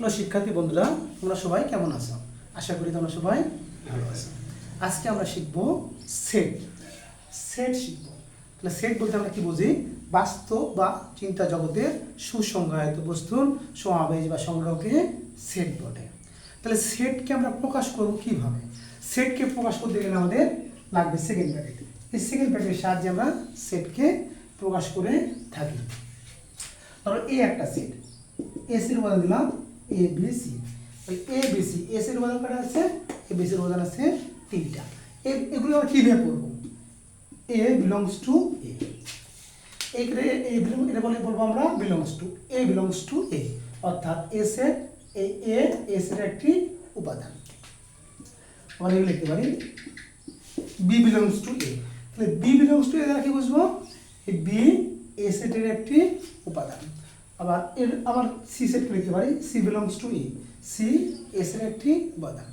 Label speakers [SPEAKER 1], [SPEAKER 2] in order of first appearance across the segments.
[SPEAKER 1] Hello শিক্ষার্থী বন্ধুরা, তোমরা সবাই কেমন আছো? আশা করি তোমরা সবাই ভালো আছো। আজকে আমরা শিখব সেট সেট শিখব। তাহলে সেট বলতে আমরা কি বুঝি? বাস্তব বা চিন্তা জগতের সুসংজ্ঞায়িত বস্তুর সমাবেশ বা সংগ্রহকে সেট বলে। তাহলে সেটকে আমরা প্রকাশ করব কীভাবে? সেটকে প্রকাশ করতে গেলে আমাদের লাগবে সেকেন্ড প্যাকেট এই সেকেন্ড প্যাকেটের সাহায্যে আমরা সেটকে প্রকাশ করে থাকি। ধরো এই একটা সেট এসির উপাদান দিলাম A B C A B C এসির উপাদান কটা আছে? এ বি সির উপাদান আছে তিনটা। এগুলো আমরা কীভাবে পড়ব? এ বিলংস টু এ এটা বলে বলব আমরা belongs to A belongs to A অর্থাৎ এ সেট এই এ এ সেটের একটি উপাদান। আমরা এগুলো লিখতে পারি। বি বিলংস টু এ তাহলে বি বিলংস টু এ দ্বারা কি বুঝব? বি এ সেটের একটি উপাদান। আবার এর, আবার সি সেট লিখতে পারি C belongs to A C S এর একটি উপাদান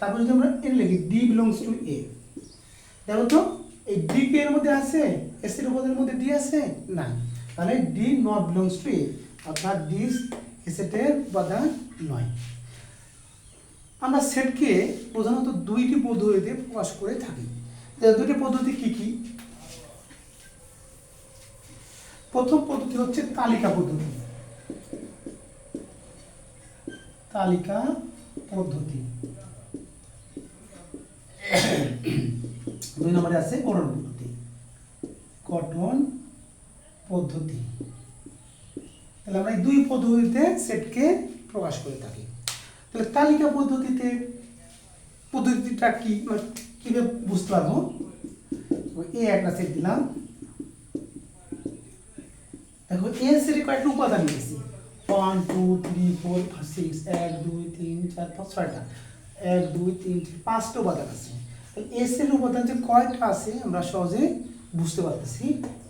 [SPEAKER 1] তারপর যদি আমরা এর লিখি ডি বিলংস টু এ দেখো তো, এই ডি কে এর মধ্যে আছে এস এর উপাদানের মধ্যে ডি আছে? না তাহলে D not belongs to A অর্থাৎ ডি এ সেটের উপাদান নয়। আমরা সেটকে প্রধানত দুইটি পদ্ধতিতে প্রকাশ করে থাকি। দুইটি পদ্ধতি কি কি? প্রথম পদ্ধতি হচ্ছে তালিকা পদ্ধতি। তালিকা পদ্ধতি। দুই নম্বরে আছে গঠন পদ্ধতি। গঠন পদ্ধতি। তাহলে আমরা এই দুই পদ্ধতিতে সেটকে প্রকাশ করে থাকি। তাহলে তালিকা পদ্ধতিতে, পদ্ধতিটা কি? মানে কীভাবে বুঝতে পারব? এ একটা সেট দিলাম। দেখো এ সেটে কয়েকটা উপাদান নিয়েছি one two three four six এক, দুই, তিন, চার, পাঁচ, ছয়টা। এক, দুই, তিন, চার, পাঁচটা উপাদান আছে। এ সেটের উপাদান যে কয়টা আছে, আমরা সহজে বুঝতে পারতেছি।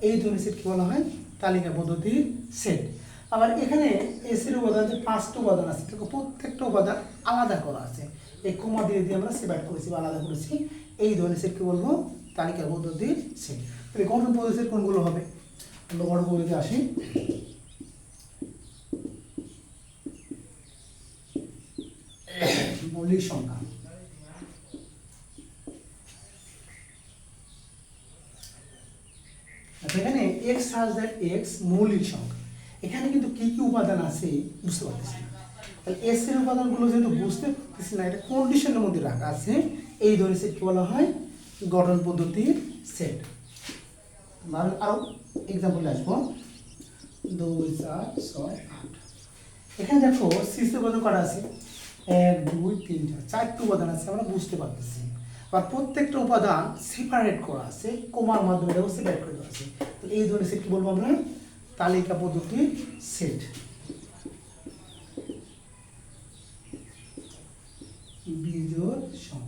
[SPEAKER 1] এই ধরনের সেট কি বলা হয়? তালিকা পদ্ধতির সেট আবার এখানে এসির উপাদান যে পাঁচটা উপাদান আছে প্রত্যেকটা উপাদান আলাদা করা আছে। এই কোমা দিয়ে দিয়ে আমরা সেপারেট করেছি বা আলাদা করেছি। এই ধরনের সেটকে বলব? তালিকা পদ্ধতির সেট তাহলে গঠন পদ্ধতির কোনগুলো হবে? গঠন পদ্ধতিতে আসি। মৌলিক সংখ্যা। আচ্ছা, এখানে এক্স হাজ দ্যাট এক্স মৌলিক সংখ্যা। এখানে কিন্তু কি কি উপাদান আছে বুঝতে পারতেছি না। তাহলে এস এর উপাদানগুলো যেহেতু বুঝতে পারতেছি না এটা কন্ডিশনের মধ্যে রাখা আছে। এই ধরনের সেট কি বলা হয় গঠন পদ্ধতির সেট। মানে আরও এক্সাম্পলে আসব। দুই, চার, ছয়, আট। এখানে দেখো সিসি উপাদান করা আছে? এক, দুই, তিন, চার, চারটি উপাদান আছে, আমরা বুঝতে পারতেছি। আর প্রত্যেকটা উপাদান সেপারেট করা আছে, কোমার মাধ্যমে দেখো সেপারেট করে দেওয়া আছে। তো এই ধরনের সেট কি বলব আমরা? তালিকা পদ্ধতির সেট বিজোড় সংখ্যা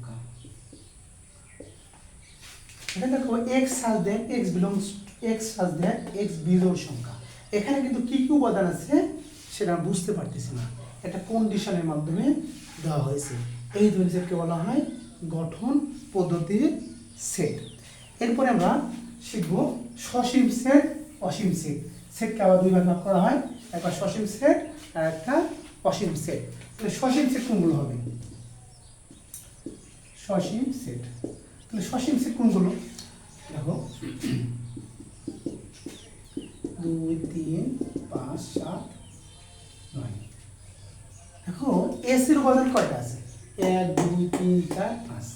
[SPEAKER 1] এখানে দেখো এক্স হাজ দেন এক্স বিলংস এক্স হাজ দেন এক্স বিজোড় সংখ্যা। এখানে কিন্তু কি কি উপাদান আছে সেটা বুঝতে পারতেছি না। একটা কন্ডিশনের মাধ্যমে দেওয়া হয়েছে। এই ধরনের সেটকে বলা হয় গঠন পদ্ধতির সেট এরপরে আমরা শিখব সসীম সেট অসীম সেট সেটকে আবার দুই ভাগ ভাগ করা হয়। একটা সসীম সেট আর একটা অসীম সেট তাহলে সসীম সেট কোনগুলো হবে? সসীম সেট তাহলে সসীম সেট কোনগুলো? দেখো। দুই, তিন, পাঁচ, সাত, নয়। দেখো এস এর উপাদান কয়টা আছে? এক, দুই, তিন, চার, পাঁচ।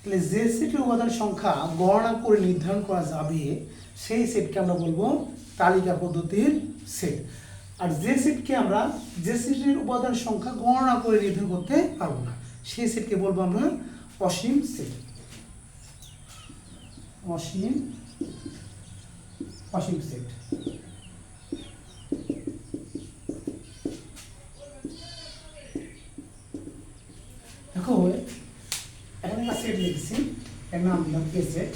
[SPEAKER 1] তাহলে যে সেটের উপাদান সংখ্যা গণনা করে নির্ধারণ করা যাবে, সেই সেটকে আমরা বলব তালিকা পদ্ধতির সেট আর যে সেটকে আমরা, যে সেটের উপাদান সংখ্যা গণনা করে নির্ধারণ করতে পারব না, সেই সেটকে বলব আমরা অসীম সেট অসীম অসীম সেট। দেখো এখানে একটা সেট লিখছি, এর নাম A set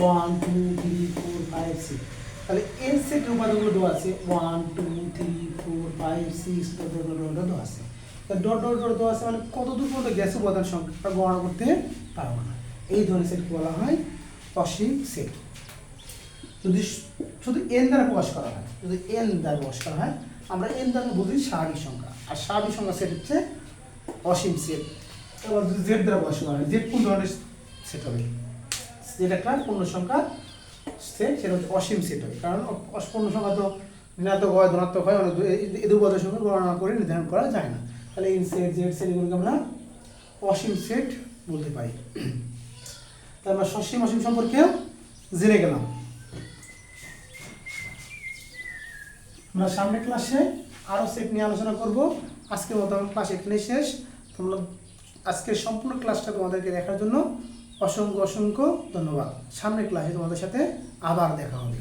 [SPEAKER 1] one two three four five six তাহলে সেটের উপাদানগুলো দেওয়া আছে। One two three four five six dot dot dot দেওয়া আছে। ডট ডট ডট দেওয়া আছে মানে কত দূর পর্যন্ত গেছে উপাদান সংখ্যা? গণনা করতে পারব না। এই ধরনের সেটকে বলা হয় অসীম সেট যদি শুধু এন দ্বারা প্রকাশ করা হয়, যদি এন দ্বারা প্রকাশ করা হয়, আমরা এন দ্বারা বুঝি স্বাভাবিক সংখ্যা। আর স্বাভাবিক সংখ্যা সেট হচ্ছে অসীম সেট এবার যদি জেড দ্বারা বসে হয় জেড কোন ধরনের সেট হবে? যেটা একটা পূর্ণ সংখ্যা সেট সেটা হচ্ছে অসীম সেট হবে। কারণ পূর্ণ সংখ্যা তো ঋণাত্মক হয়, ধনাত্মক হয় অনেক এই- এই সঙ্গে গণনা করে নির্ধারণ করা যায় না। তাহলে ইন সেট জেড সেট এগুলোকে আমরা অসীম সেট বলতে পারি। আমরা সসীম অসীম সম্পর্কেও জেনে গেলাম। আমরা সামনের ক্লাসে আরও সেট নিয়ে আলোচনা করব। আজকের মতো আমার ক্লাস এখানেই শেষ। তোমরা আজকের সম্পূর্ণ ক্লাসটা তোমাদেরকে দেখার জন্য অসংখ্য অসংখ্য ধন্যবাদ। সামনের ক্লাসে তোমাদের সাথে আবার দেখা হবে।